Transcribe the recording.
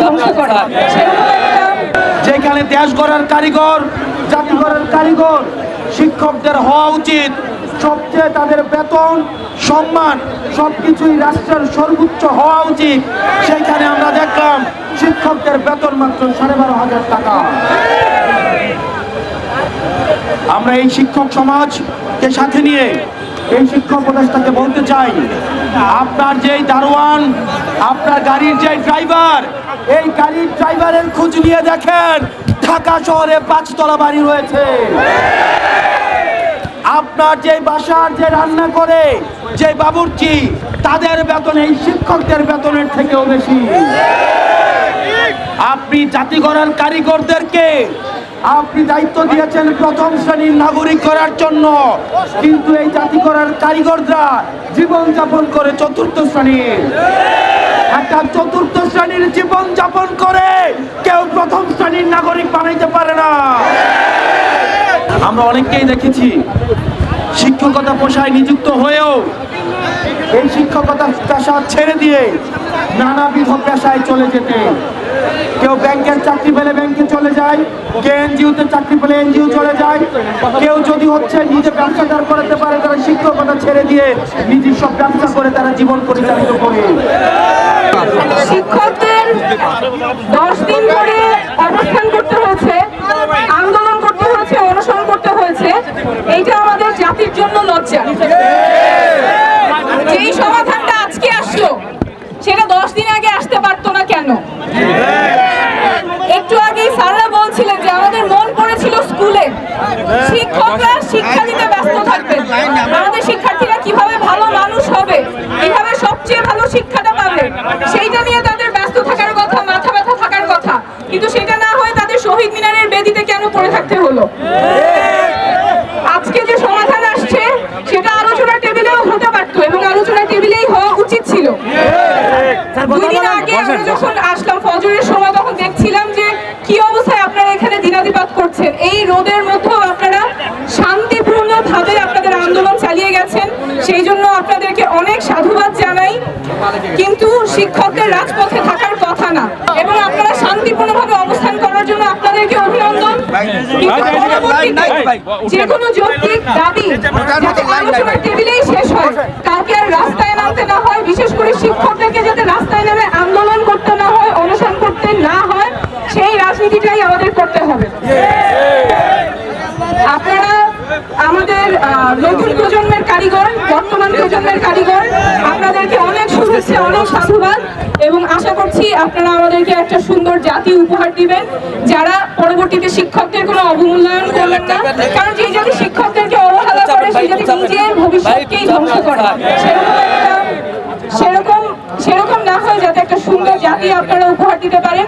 ধ্বংস করে যেখানে দেশ গড়ার কারিগর জাতি গড়ার কারিগর শিক্ষকদের হওয়া উচিত। সবচেয়ে তাদের বেতন সম্মান সবকিছুই রাষ্ট্রের সর্বোচ্চ হওয়া উচিত। সেইখানে আমরা দেখলাম শিক্ষকদের বেতন মাত্র সাড়ে বারো হাজার টাকা। আমরা এই শিক্ষক সমাজকে সাথে নিয়ে এই শিক্ষক উপদেষ্টাকে বলতে চাই আপনার যেই দারোয়ান আপনার গাড়ির যে ড্রাইভার, এই গাড়ির ড্রাইভারের খোঁজ নিয়ে দেখেন, ঢাকা শহরে পাঁচতলা বাড়ি রয়েছে। আপনার যে বাসার যে রান্না করে, যে বাবুর্চি, তাদের বেতন, এই শিক্ষকদের বেতনের থেকেও বেশি। আপনি জাতি কারিগরদেরকে আপনি দায়িত্ব দিয়েছেন প্রথম শ্রেণির নাগরিক করার জন্য। কিন্তু এই জাতি করার কারিগররা জীবন যাপন করে চতুর্থ শ্রেণির। একটা চতুর্থ শ্রেণির জীবন যাপন করে কেউ প্রথম শ্রেণির নাগরিক বানাইতে পারে না। আমরা অনেককেই দেখেছি শিক্ষকতা পেশায় নিযুক্ত হয়েও এই শিক্ষকতা পেশা ছেড়ে দিয়ে নানাবিধ পেশায় চলে যেতে। কেউ ব্যাংকের চাকরি পেলে ব্যাংকে চলে যায়, কেউ এনজিওতে চাকরি পেলে এনজিও চলে যায়। কেউ যদি হচ্ছে নিজে ব্যবসাদার করতে পারে, তারা শিক্ষকতা ছেড়ে দিয়ে নিজের সব ব্যবসা করে তারা জীবন পরিচালিত করে। শিক্ষকদের দশ দিন ধরে অবস্থান করতে হয়েছে, আন্দোলন করতে হয়েছে অনুসরণ করতে হয়েছে। এইটা আমাদের জাতির জন্য লজ্জা যেই সমাধানটা আজকে আসলো সেটা দশ দিন আগে আসতে পারতো না কেন? একটু আগেই স্যাররা বলছিলেন যে আমাদের মন পড়েছিল স্কুলে। শিক্ষকরা শিক্ষা দিতে ব্যস্ত থাকবেন আমাদের শিক্ষার্থীরা কীভাবে ভালো মানুষ হবে, কীভাবে সবচেয়ে ভালো শিক্ষাটা পাবে, সেইটা নিয়ে তাদের ব্যস্ত থাকার কথা, মাথা ব্যথা থাকার কথা। কিন্তু সেটা না হয়ে তাদের শহীদ মিনারের বেদিতে কেন পড়ে থাকতে হলো আজকে যে সমাধান আসছে সেটা আলোচনার টেবিলেও হতে পারতো এবং আলোচনার টেবিলেই হওয়া উচিত ছিল আমরা যখন আসলাম ফজরের সময় তখন দেখছিলাম যে কি অবস্থায় আপনারা এখানে দিনাদিপাত করছেন। এই রোদের মধ্যেও আপনারা শান্তিপূর্ণ ভাবে আপনাদের আন্দোলন চালিয়ে গেছেন। সেই জন্য আপনাদেরকে অনেক সাধুবাদ জানাই। কিন্তু শিক্ষকদের রাজপথে থাকার কথা না। এবং আপনারা শান্তিপূর্ণভাবে অবস্থান করার জন্য আপনাদেরকে অভিনন্দন। যে কোনো যৌক্তিক দাবি আলোচনার টেবিলেই শেষ হয় কাউকে আর রাস্তায় নামতে না হয় বিশেষ করে শিক্ষকদেরকে যাতে রাস্তায় নেমে আন্দোলন করতে না হয় অনশন করতে না হয় সেই রাজনীতিটাই আমাদের করতে হবে। আপনারা আমাদের নতুন প্রজন্মের কারিগর, বর্তমান প্রজন্মের কারিগর, আপনাদেরকে অনেক শুভেচ্ছা, অনেক সাধুবাদ এবং আশা করছি আপনারা আমাদেরকে একটা সুন্দর জাতি উপহার দিবেন। যারা পরবর্তীতে শিক্ষকদের কোনো অবমূল্যায়ন করবেন না, কারণ যে যদি শিক্ষকদেরকে অবহেলা করে, সেই যদি নিজের ভবিষ্যৎকেই ধ্বংস করে। সেরকম সেরকম না হয় যাতে একটা সুন্দর জাতি আপনারা উপহার দিতে পারেন।